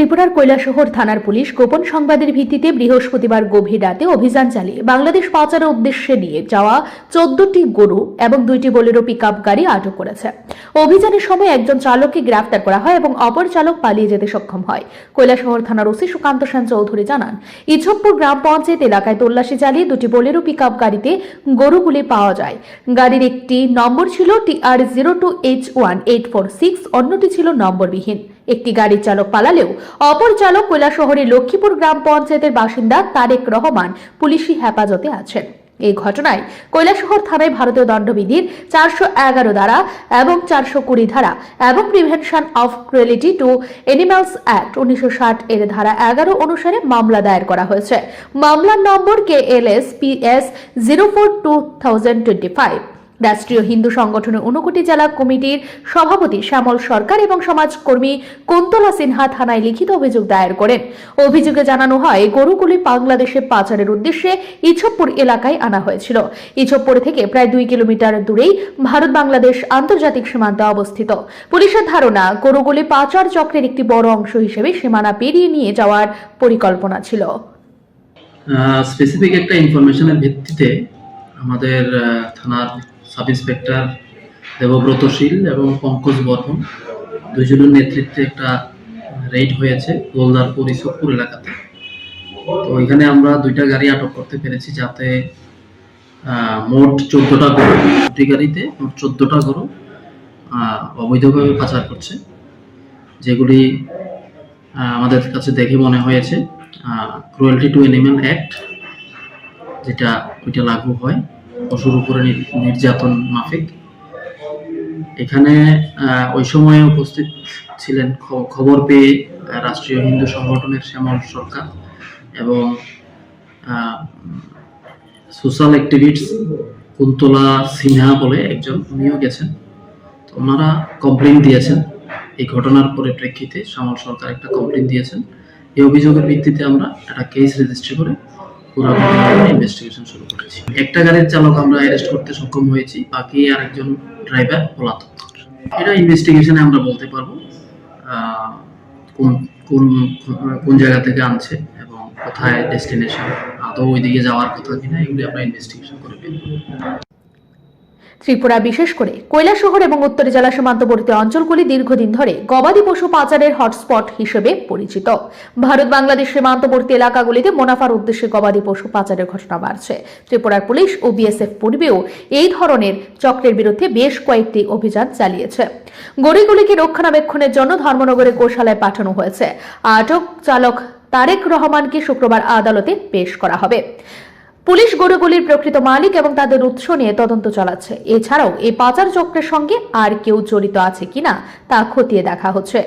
ত্রিপুরার কৈলাসহর থানার পুলিশ গোপন সংবাদের ভিত্তিতে বৃহস্পতিবার গভীর রাতে অভিযান চালিয়ে বাংলাদেশ পাচারের উদ্দেশ্যে নিয়ে যাওয়া চোদ্দটি গরু এবং দুইটি বোলেরো পিক গাড়ি আটক করেছে। অভিযানের সময় একজন চালককে গ্রেফতার করা হয় এবং অপর চালক পালিয়ে যেতে সক্ষম হয়। কৈলাসহর থানার ওসি সুকান্ত সেন চৌধুরী জানান, ইছকপুর গ্রাম পঞ্চায়েত এলাকায় তল্লাশি চালিয়ে দুটি বোলেরো পিক গাড়িতে গরুগুলি পাওয়া যায়। গাড়ির একটি নম্বর ছিল T R zero two H one eight four six অন্যটি ছিল নম্বরবিহীন। একটি গাড়ির চালক পালালেও অপর চালক কৈলাসহরের লক্ষ্মীপুর গ্রাম পঞ্চায়েতের বাসিন্দা তারেক রহমান পুলিশি হেফাজতে আছেন। এই ঘটনায় কৈলাসহর থানায় ভারতীয় দণ্ডবিধির চারশো এগারো ধারা এবং চারশো কুড়ি ধারা এবং prevention of cruelty to animals act উনিশশো ষাট এর ধারা এগারো অনুসারে মামলা দায়ের করা হয়েছে। মামলার number K L S P S zero four two thousand twenty five. রাষ্ট্রীয় হিন্দু সংগঠনের ঊনকোটি জেলা কমিটির সভাপতি শ্যামল সরকার এবং সমাজকর্মী কুন্তলা সিনহা থানায় লিখিত অভিযোগ দায়ের করেন। অভিযোগে জানানো হয় গরুগুলি বাংলাদেশে পাচারের উদ্দেশ্যে ইছপ্পুর এলাকায় আনা হয়েছিল। ইছপ্পুর থেকে প্রায় দুই কিলোমিটার দূরেই ভারত বাংলাদেশ আন্তর্জাতিক সীমান্তে অবস্থিত। পুলিশের ধারণা গরুগুলি পাচার চক্রের একটি বড় অংশ হিসেবে সীমানা পেরিয়ে নিয়ে যাওয়ার পরিকল্পনা ছিল। স্পেসিফিক একটা ইনফরমেশনের ভিত্তিতে আমাদের থানার সাব ইন্সপেক্টর দেবব্রত শীল এবং পঙ্কজ বর্মন দুজনের নেতৃত্বে একটা রেড হয়েছে গোলদারপুর ইসবপুর এলাকাতে। তো এখানে আমরা দুইটা গাড়ি আটক করতে পেরেছি যাতে মোট চোদ্দটা গরু, দুটি গাড়িতে মোট চোদ্দটা গরু অবৈধভাবে পাচার করছে, যেগুলি আমাদের কাছে দেখে মনে হয়েছে ক্রুয়েলটি টু অ্যানিম্যাল অ্যাক্ট যেটা ওইটা লাগু হয়। পশুর উপরে নির- নির্যাতন মাফিক। এখানে ওই সময়ে উপস্থিত ছিলেন খবর পেয়ে রাষ্ট্রীয় হিন্দু সংগঠনের শ্যামল সরকার এবং সোশ্যাল অ্যাক্টিভিস্ট কুন্তলা সিনহা বলে একজন, উনিও গেছেন। তো ওনারা কমপ্লেন দিয়েছেন। এই ঘটনার পরিপ্রেক্ষিতে শ্যামল সরকার একটা কমপ্লেন দিয়েছেন। এই অভিযোগের ভিত্তিতে আমরা একটা কেস রেজিস্ট্রি করে পুরো ইনভেস্টিগেশন শুরু করেছি একটা গাড়ির চালক আমরা অ্যারেস্ট করতে সক্ষম হয়েছি বাকি আরেকজন ড্রাইভার পলাতক এটা ইনভেস্টিগেশনে আমরা বলতে পারব কোন কোন কোন জায়গা থেকে আনছে এবং কোথায় ডেস্টিনেশন আদৌ ওইদিকে যাওয়ার কথা কিনা এগুলি আমরা ইনভেস্টিগেশন করে। ত্রিপুরা বিশেষ করে কৈলাসহর এবং উত্তরে জেলা সীমান্তবর্তী অঞ্চলগুলি দীর্ঘদিন ধরে গবাদি পশু পাচারের হটস্পট হিসেবে পরিচিত। ভারত বাংলাদেশ সীমান্তবর্তী এলাকাগুলিতে মুনাফার উদ্দেশ্যে গবাদি পশু পাচারের ঘটনা বাড়ছে। ত্রিপুরার পুলিশ ও বিএসএফ পূর্বেও এই ধরনের চক্রের বিরুদ্ধে বেশ কয়েকটি অভিযান চালিয়েছে। গড়িগুলিকে রক্ষণাবেক্ষণের জন্য ধর্মনগরের গোশালায় পাঠানো হয়েছে। আটক চালক তারেক রহমানকে শুক্রবার আদালতে পেশ করা হবে। পুলিশ গরুগুলির প্রকৃত মালিক এবং তাদের উৎস নিয়ে তদন্ত চালাচ্ছে। এছাড়াও এই পাচার চক্রের সঙ্গে আর কেউ জড়িত আছে কিনা তা খতিয়ে দেখা হচ্ছে।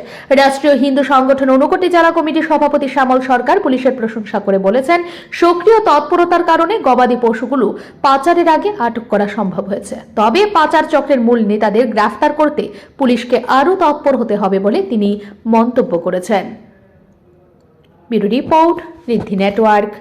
রাষ্ট্রীয় হিন্দু সংগঠন ঊনকোটি জেলা কমিটির সভাপতি শ্যামল সরকার পুলিশের প্রশংসা করে বলেছেন, সক্রিয় তৎপরতার কারণে গবাদি পশুগুলো পাচারের আগে আটক করা সম্ভব হয়েছে। তবে পাচার চক্রের মূল নেতাদের গ্রেফতার করতে পুলিশকে আরও তৎপর হতে হবে বলে তিনি মন্তব্য করেছেন। Report network.